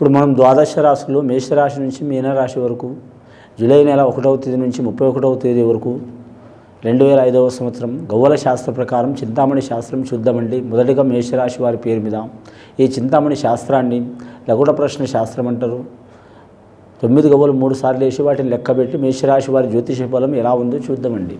ఇప్పుడు మనం ద్వాదశ రాశుల్లో మేషరాశి నుంచి మీనరాశి వరకు జూలై నెల ఒకటవ తేదీ నుంచి ముప్పై ఒకటవ తేదీ వరకు రెండు వేల ఐదవ సంవత్సరం గవ్వల శాస్త్ర ప్రకారం చింతామణి శాస్త్రం చూద్దామండి. మొదటిగా మేషరాశి వారి పేరు మీద. ఈ చింతామణి శాస్త్రాన్ని లఘుట ప్రశ్న శాస్త్రం అంటారు. తొమ్మిది గవ్వలు మూడు సార్లు వేసి వాటిని లెక్కబెట్టి మేషరాశి వారి జ్యోతిష ఫలం ఎలా ఉందో చూద్దామండి.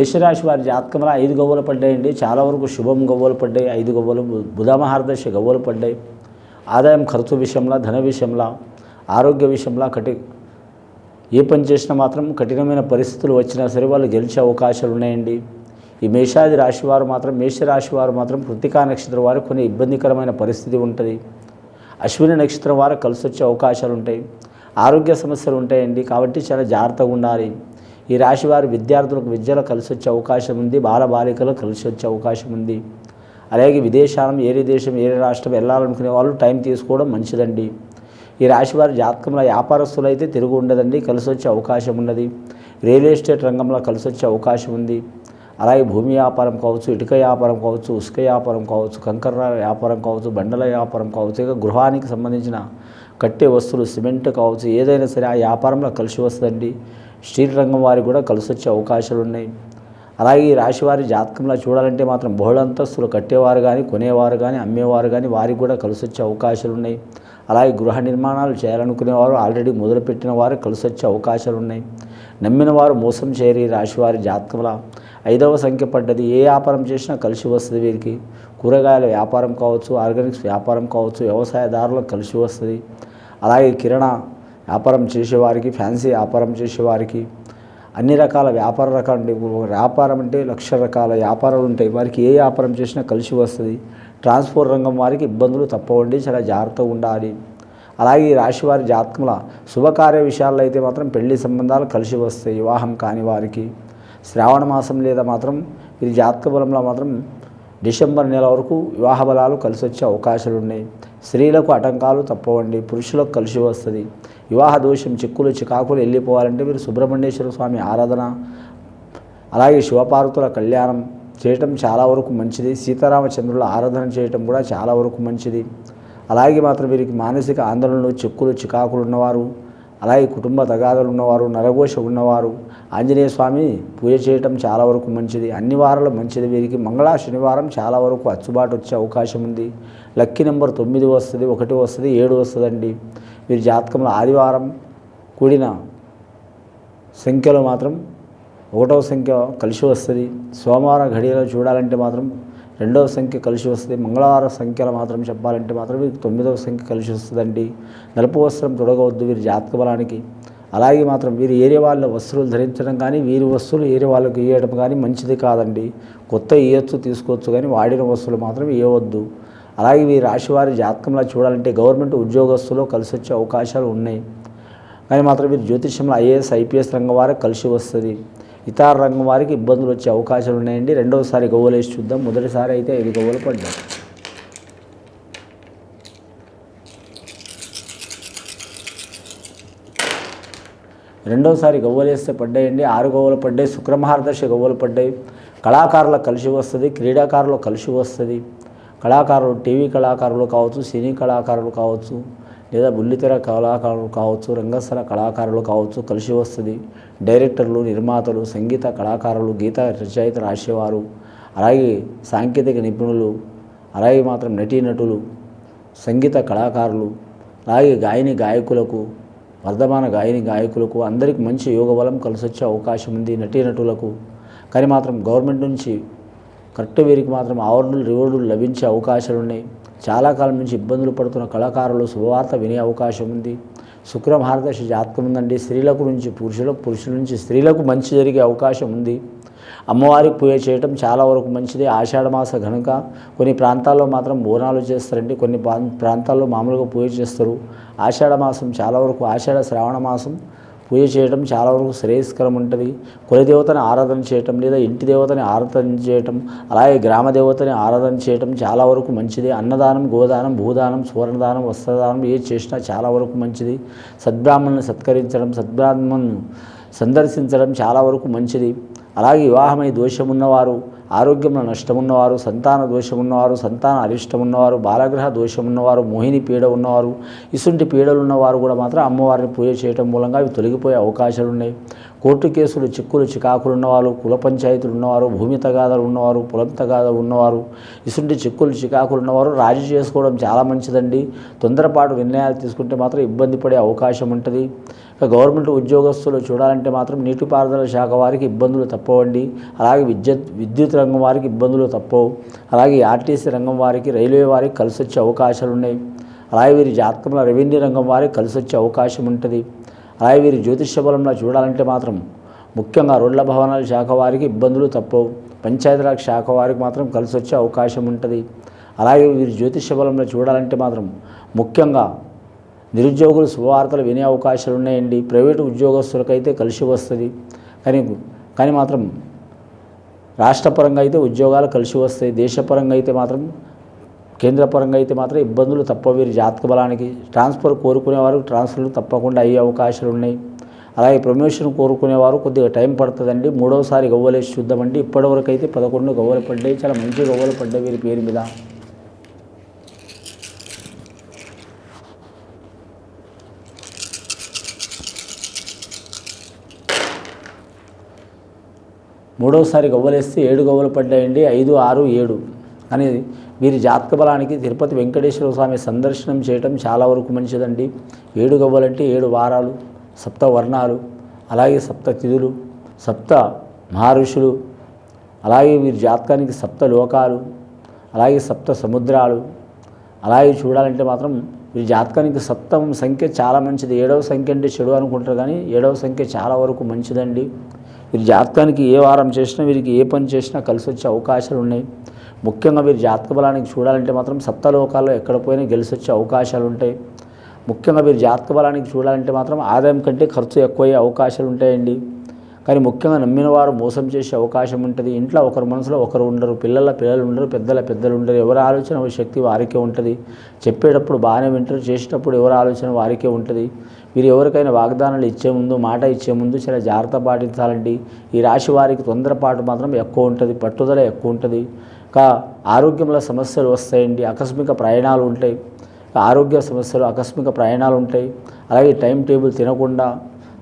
మేషరాశి వారి జాతకంలో ఐదు గవ్వలు పడ్డాయండి. చాలా వరకు శుభం గవ్వలు పడ్డాయి. ఐదు గవ్వలు బుధమహార్దశ గవ్వలు పడ్డాయి. ఆదాయం ఖర్చు విషయంలో ధన విషయంలో ఆరోగ్య విషయంలో కటి ఏ పని చేసినా మాత్రం కఠినమైన పరిస్థితులు వచ్చినా సరే వాళ్ళు గెలిచే అవకాశాలు ఉన్నాయండి. ఈ మేషాది రాశి వారు మాత్రం మేషరాశి వారు మాత్రం కృతికా నక్షత్రం వారు కొన్ని ఇబ్బందికరమైన పరిస్థితి ఉంటుంది. అశ్విని నక్షత్రం వారు కలిసి వచ్చే అవకాశాలు ఉంటాయి. ఆరోగ్య సమస్యలు ఉంటాయండి. కాబట్టి చాలా జాగ్రత్తగా ఉండాలి. ఈ రాశి వారి విద్యార్థులకు విద్యలో కలిసి వచ్చే అవకాశం ఉంది బాల బాలికలు కలిసి వచ్చే అవకాశం ఉంది. అలాగే విదేశాలను ఏరే దేశం ఏరే రాష్ట్రం వెళ్ళాలనుకునే వాళ్ళు టైం తీసుకోవడం మంచిదండి. ఈ రాశి వారి జాతకంలో వ్యాపారస్తులు అయితే తిరుగు ఉండదండి కలిసి వచ్చే అవకాశం ఉన్నది. రియల్ ఎస్టేట్ రంగంలో కలిసి వచ్చే అవకాశం ఉంది. అలాగే భూమి వ్యాపారం కావచ్చు ఇటుక వ్యాపారం కావచ్చు ఉసుక వ్యాపారం కావచ్చు కంకర వ్యాపారం కావచ్చు బండల వ్యాపారం కావచ్చు ఇక గృహానికి సంబంధించిన కట్టే వస్తువులు సిమెంట్ కావచ్చు ఏదైనా సరే ఆ వ్యాపారంలో కలిసి వస్తుందండి. స్టీల్ రంగం వారికి కూడా కలిసి వచ్చే అవకాశాలు ఉన్నాయి. అలాగే ఈ రాశివారి జాతకంలో చూడాలంటే మాత్రం బహుళంతస్తులు కట్టేవారు కానీ కొనేవారు కానీ అమ్మేవారు కానీ వారికి కూడా కలిసి వచ్చే అవకాశాలు ఉన్నాయి. అలాగే గృహ నిర్మాణాలు చేయాలనుకునేవారు ఆల్రెడీ మొదలుపెట్టిన వారు కలిసి వచ్చే అవకాశాలు ఉన్నాయి. నమ్మిన వారు మోసం చేరి రాశివారి జాతకంలో. ఐదవ సంఖ్య పడ్డది ఏ వ్యాపారం చేసినా కలిసి వస్తుంది వీరికి. కూరగాయల వ్యాపారం కావచ్చు ఆర్గానిక్స్ వ్యాపారం కావచ్చు వ్యవసాయదారులకు కలిసి వస్తుంది. అలాగే కిరణా వ్యాపారం చేసేవారికి ఫ్యాన్సీ వ్యాపారం చేసేవారికి అన్ని రకాల వ్యాపార రకాలు వ్యాపారం అంటే లక్ష రకాల వ్యాపారాలు ఉంటాయి. వారికి ఏ వ్యాపారం చేసినా కలిసి వస్తుంది. ట్రాన్స్పోర్ట్ రంగం వారికి ఇబ్బందులు తప్పవండి చాలా జాగ్రత్తగా ఉండాలి. అలాగే ఈ రాశి వారి జాతకంలో శుభకార్య విషయాల్లో అయితే మాత్రం పెళ్ళి సంబంధాలు కలిసి వస్తాయి. వివాహం కాని వారికి శ్రావణ మాసం లేదా మాత్రం ఇది జాతక బలంలో మాత్రం డిసెంబర్ నెల వరకు వివాహ బలాలు కలిసి వచ్చే అవకాశాలు ఉన్నాయి స్త్రీలకు ఆటంకాలు తప్పవండి పురుషులకు కలిసి వస్తుంది. వివాహ దోషం చిక్కులు చికాకులు వెళ్ళిపోవాలంటే మీరు సుబ్రహ్మణ్యేశ్వర స్వామి ఆరాధన అలాగే శివపార్వతుల కళ్యాణం చేయటం చాలా వరకు మంచిది. సీతారామచంద్రుల ఆరాధన చేయటం కూడా చాలా వరకు మంచిది. అలాగే మాత్రం వీరికి మానసిక ఆందోళనలు చిక్కులు చికాకులు ఉన్నవారు అలాగే కుటుంబ తగాదాలు ఉన్నవారు నరఘోష ఉన్నవారు ఆంజనేయ స్వామి పూజ చేయటం చాలా వరకు మంచిది. అన్ని వారాలు మంచిది వీరికి. మంగళ శనివారం చాలా వరకు అచ్చుబాటు వచ్చే అవకాశం ఉంది. లక్కీ నెంబర్ తొమ్మిది వస్తుంది ఒకటి వస్తుంది ఏడు వస్తుందండి. వీరి జాతకంలో ఆదివారం కూడిన సంఖ్యలో మాత్రం ఒకటవ సంఖ్య కలిసి వస్తుంది. సోమవారం ఘడియలో చూడాలంటే మాత్రం రెండవ సంఖ్య కలిసి వస్తుంది. మంగళవారం సంఖ్యలో మాత్రం చెప్పాలంటే మాత్రం వీరికి తొమ్మిదవ సంఖ్య కలిసి వస్తుందండి. నలుపు వస్త్రం తొడగవద్దు వీరి జాతక బలానికి. అలాగే మాత్రం వీరి ఏరియా వాళ్ళ వస్తువులు ధరించడం కానీ వీరి వస్తువులు ఏరే వాళ్ళకి ఇవ్వడం కానీ మంచిది కాదండి. కొత్త ఇవ్వచ్చు తీసుకోవచ్చు కానీ వాడిన వస్తువులు మాత్రం ఇవ్వవద్దు అలాగే వీరి రాశి వారి జాతకంలో చూడాలంటే గవర్నమెంట్ ఉద్యోగస్తులు కలిసి వచ్చే అవకాశాలు ఉన్నాయి. కానీ మాత్రం వీరు జ్యోతిష్యంలో ఐఏఎస్ ఐపీఎస్ రంగం వారికి కలిసి వస్తుంది. ఇతర రంగం వారికి ఇబ్బందులు వచ్చే అవకాశాలు ఉన్నాయండి. రెండవసారి గవ్వలు వేసి చూద్దాం. మొదటిసారి అయితే ఐదు గవ్వలు పడ్డాయి. రెండవసారి గవ్వలు వేస్తే పడ్డాయండి. ఆరు గవ్వలు పడ్డాయి. శుక్రమహారదర్శి గవ్వలు పడ్డాయి. కళాకారులకు కలిసి వస్తుంది. క్రీడాకారులకు కలిసి వస్తుంది. కళాకారులు టీవీ కళాకారులు కావచ్చు సినీ కళాకారులు కావచ్చు. లేదా బుల్లితెర కళాకారులు కావచ్చు రంగస్థల కళాకారులు కావచ్చు కలిసి వస్తుంది. డైరెక్టర్లు నిర్మాతలు సంగీత కళాకారులు గీత రచయిత రాసేవారు. అలాగే సాంకేతిక నిపుణులు అలాగే మాత్రం నటీనటులు సంగీత కళాకారులు అలాగే గాయని గాయకులకు వర్ధమాన గాయని గాయకులకు అందరికీ మంచి యోగ బలం కలిసి వచ్చే అవకాశం ఉంది నటీనటులకు కానీ మాత్రం గవర్నమెంట్ నుంచి కరెక్ట్ వీరికి మాత్రం అవార్డులు రివార్డులు లభించే అవకాశాలు ఉన్నాయి చాలా కాలం నుంచి ఇబ్బందులు పడుతున్న కళాకారులు శుభవార్త వినే అవకాశం ఉంది. శుక్ర మహారదశ జాతకం ఉందండి. స్త్రీలకు నుంచి పురుషులకు పురుషుల నుంచి స్త్రీలకు మంచి జరిగే అవకాశం ఉంది. అమ్మవారికి పూజ చేయటం చాలా వరకు మంచిది. ఆషాఢమాస కనుక గనుక కొన్ని ప్రాంతాల్లో మాత్రం బోనాలు చేస్తారండి. కొన్ని ప్రాంతాల్లో మామూలుగా పూజ చేస్తారు. ఆషాఢమాసం చాలా వరకు ఆషాఢ శ్రావణ మాసం పూజ చేయడం చాలా వరకు శ్రేయస్కరం ఉంటుంది. కులదేవతని ఆరాధన చేయటం లేదా ఇంటి దేవతని ఆరాధన చేయటం అలాగే గ్రామ దేవతని ఆరాధన చేయటం చాలా వరకు మంచిది. అన్నదానం గోదానం భూదానం సువర్ణదానం వస్త్రదానం ఏది చేసినా చాలా వరకు మంచిది. సద్బ్రాహ్మణ్ణి సత్కరించడం సద్బ్రాహ్మణ్ను సందర్శించడం చాలా వరకు మంచిది. అలాగే వివాహమై దోషమున్నవారు ఆరోగ్యంలో నష్టం ఉన్నవారు సంతాన దోషం ఉన్నవారు సంతాన అరిష్టం ఉన్నవారు బాలగ్రహ దోషం ఉన్నవారు మోహిని పీడ ఉన్నవారు ఇసుంటి పీడలు ఉన్నవారు కూడా మాత్రం అమ్మవారిని పూజ చేయటం మూలంగా అవి తొలగిపోయే అవకాశాలు ఉన్నాయి కోర్టు కేసులు చిక్కులు చికాకులు ఉన్నవారు కుల పంచాయతీలు ఉన్నవారు భూమి తగాదాలు ఉన్నవారు పొలం తగాదాలు ఉన్నవారు ఇసుంటి చిక్కులు చికాకులు ఉన్నవారు రాజీ చేసుకోవడం చాలా మంచిదండి. తొందరపాటు నిర్ణయాలు తీసుకుంటే మాత్రం ఇబ్బంది పడే అవకాశం ఉంటుంది. ఇక గవర్నమెంట్ ఉద్యోగస్తులు చూడాలంటే మాత్రం నీటిపారుదల శాఖ వారికి ఇబ్బందులు తప్పవండి. అలాగే విద్యుత్ విద్యుత్ రంగం వారికి ఇబ్బందులు తప్పవు. అలాగే ఆర్టీసీ రంగం వారికి రైల్వే వారికి కలిసి వచ్చే అవకాశాలు ఉన్నాయి అలాగే వీరి జాతకంలో రెవెన్యూ రంగం వారికి కలిసి వచ్చే అవకాశం ఉంటుంది. అలాగే వీరి జ్యోతిష్య బలంలో చూడాలంటే మాత్రం ముఖ్యంగా రోడ్ల భవనాల శాఖ వారికి ఇబ్బందులు తప్పవు. పంచాయతీరాజ్ శాఖ వారికి మాత్రం కలిసి వచ్చే అవకాశం ఉంటుంది. అలాగే వీరి జ్యోతిష్య బలంలో చూడాలంటే మాత్రం ముఖ్యంగా నిరుద్యోగులు శుభవార్తలు వినే అవకాశాలు ఉన్నాయండి. ప్రైవేటు ఉద్యోగస్తులకైతే కలిసి వస్తుంది. కానీ కానీ మాత్రం రాష్ట్రపరంగా అయితే ఉద్యోగాలు కలిసి వస్తాయి. దేశపరంగా అయితే మాత్రం కేంద్రపరంగా అయితే మాత్రం ఇబ్బందులు తప్ప వీరి జాతక బలానికి ట్రాన్స్ఫర్ కోరుకునే వారికి ట్రాన్స్ఫర్లు తప్పకుండా అయ్యే అవకాశాలు ఉన్నాయి. అలాగే ప్రమోషన్ కోరుకునేవారు కొద్దిగా టైం పడుతుందండి. మూడవసారి గవ్వలేసి చూద్దామండి. ఇప్పటివరకు అయితే పదకొండు గవ్వలు పడ్డాయి. చాలా మంచి గవ్వలు పడ్డాయి వీరి పేరు మీద. మూడవసారి గవ్వలేస్తే ఏడు గవ్వలు పడ్డాయండి. ఐదు ఆరు ఏడు అనేది వీరి జాతక బలానికి తిరుపతి వెంకటేశ్వర స్వామి సందర్శనం చేయటం చాలా వరకు మంచిదండి. ఏడు గవ్వలంటే ఏడు వారాలు సప్త వర్ణాలు అలాగే సప్త తిథులు సప్త మహర్షులు అలాగే వీరి జాతకానికి సప్త లోకాలు అలాగే సప్త సముద్రాలు అలాగే చూడాలంటే మాత్రం వీరి జాతకానికి సప్తం సంఖ్య చాలా మంచిది. ఏడవ సంఖ్య అంటే చెడు అనుకుంటారు కానీ ఏడవ సంఖ్య చాలా వరకు మంచిదండి. వీరి జాతకానికి ఏ వారం చేసినా వీరికి ఏ పని చేసినా కలిసి వచ్చే అవకాశాలు ఉన్నాయి. ముఖ్యంగా వీరి జాతక బలానికి చూడాలంటే మాత్రం సప్తలోకాల్లో ఎక్కడ పోయినా గెలిచి వచ్చే అవకాశాలు ఉంటాయి. ముఖ్యంగా వీరి జాతక బలానికి చూడాలంటే మాత్రం ఆదాయం కంటే ఖర్చు ఎక్కువయ్యే అవకాశాలు ఉంటాయండి. కానీ ముఖ్యంగా నమ్మిన వారు మోసం చేసే అవకాశం ఉంటుంది. ఇంట్లో ఒకరి మనసులో ఒకరు ఉండరు. పిల్లల పిల్లలు ఉండరు. పెద్దల పెద్దలు ఉండరు. ఎవరి ఆలోచన శక్తి వారికే ఉంటుంది. చెప్పేటప్పుడు బాగానే వింటారు. చేసేటప్పుడు ఎవరి ఆలోచన వారికే ఉంటుంది. మీరు ఎవరికైనా వాగ్దానాలు ఇచ్చే ముందు మాట ఇచ్చే ముందు చాలా జాగ్రత్త పాటించాలండి. ఈ రాశి వారికి తొందరపాటు మాత్రం ఎక్కువ ఉంటుంది. పట్టుదల ఎక్కువ ఉంటుంది. ఇంకా ఆరోగ్యంలో సమస్యలు వస్తాయండి. ఆకస్మిక ప్రయాణాలు ఉంటాయి. ఆరోగ్య సమస్యలు ఆకస్మిక ప్రయాణాలు ఉంటాయి. అలాగే టైం టేబుల్ తినకుండా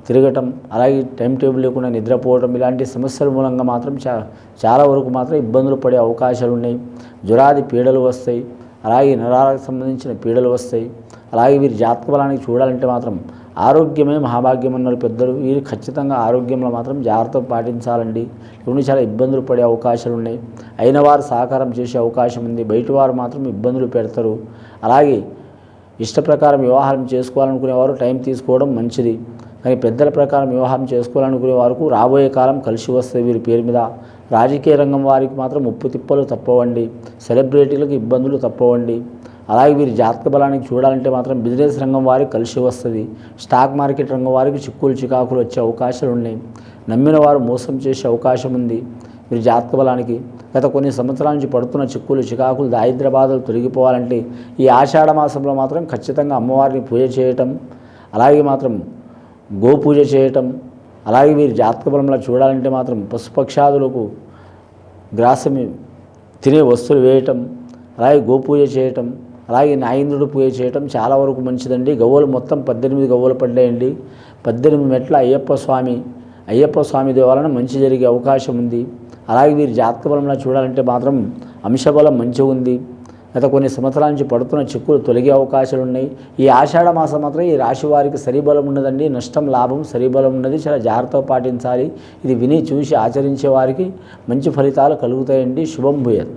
తిరగటం అలాగే టైం టేబుల్ లేకుండా నిద్రపోవడం ఇలాంటి సమస్యల మూలంగా మాత్రం చా చాలా వరకు మాత్రం ఇబ్బందులు పడే అవకాశాలు ఉన్నాయి. జ్వరాది పీడలు వస్తాయి అలాగే నరాలకు సంబంధించిన పీడలు వస్తాయి అలాగే వీరి జాతక బలానికి చూడాలంటే మాత్రం ఆరోగ్యమే మహాభాగ్యం అన్నారు పెద్దలు. వీరు ఖచ్చితంగా ఆరోగ్యంలో మాత్రం జాగ్రత్త పాటించాలండి. ఇవన్నీ చాలా ఇబ్బందులు పడే అవకాశాలు ఉన్నాయి. అయిన వారు సహకారం చేసే అవకాశం ఉంది. బయట వారు మాత్రం ఇబ్బందులు పెడతారు. అలాగే ఇష్ట ప్రకారం వివాహం చేసుకోవాలనుకునేవారు టైం తీసుకోవడం మంచిది. కానీ పెద్దల ప్రకారం వివాహం చేసుకోవాలనుకునే వారికి రాబోయే కాలం కలిసి వస్తుంది వీరి పేరు మీద. రాజకీయ రంగం వారికి మాత్రం ముప్పు తిప్పలు తప్పవండి. సెలబ్రిటీలకు ఇబ్బందులు తప్పవండి. అలాగే వీరి జాతక బలానికి చూడాలంటే మాత్రం బిజినెస్ రంగం వారికి కలిసి వస్తుంది. స్టాక్ మార్కెట్ రంగం వారికి చిక్కులు చికాకులు వచ్చే అవకాశాలు ఉన్నాయి. నమ్మిన వారు మోసం చేసే అవకాశం ఉంది వీరి జాతక బలానికి. గత కొన్ని సంవత్సరాల నుంచి పడుతున్న చిక్కులు చికాకులు దారిద్ర బాధలు తొలగిపోవాలంటే ఈ ఆషాఢ మాసంలో మాత్రం ఖచ్చితంగా అమ్మవారిని పూజ చేయటం అలాగే మాత్రం గోపూజ చేయటం అలాగే వీరి జాతక బలంలో చూడాలంటే మాత్రం పశుపక్షాదులకు గ్రాసమి తినే వస్తువులు వేయటం అలాగే గోపూజ చేయటం అలాగే నాయింద్రుడు పూజ చేయటం చాలా వరకు మంచిదండి. గవ్వలు మొత్తం పద్దెనిమిది గవ్వలు పడ్డాయండి. పద్దెనిమిది మెట్ల అయ్యప్ప స్వామి అయ్యప్ప స్వామి దేవాలయం మంచి జరిగే అవకాశం ఉంది. అలాగే వీరి జాతక బలంలో చూడాలంటే మాత్రం అంశబలం మంచిగా ఉంది గత కొన్ని సంవత్సరాల నుంచి పడుతున్న చిక్కులు తొలగే అవకాశాలు ఉన్నాయి. ఈ ఆషాఢ మాసం మాత్రం ఈ రాశి వారికి సరిబలం ఉన్నదండి. నష్టం లాభం సరిబలం ఉన్నది. చాలా జాగ్రత్త పాటించాలి. ఇది విని చూసి ఆచరించే వారికి మంచి ఫలితాలు కలుగుతాయండి. శుభం భూయత్.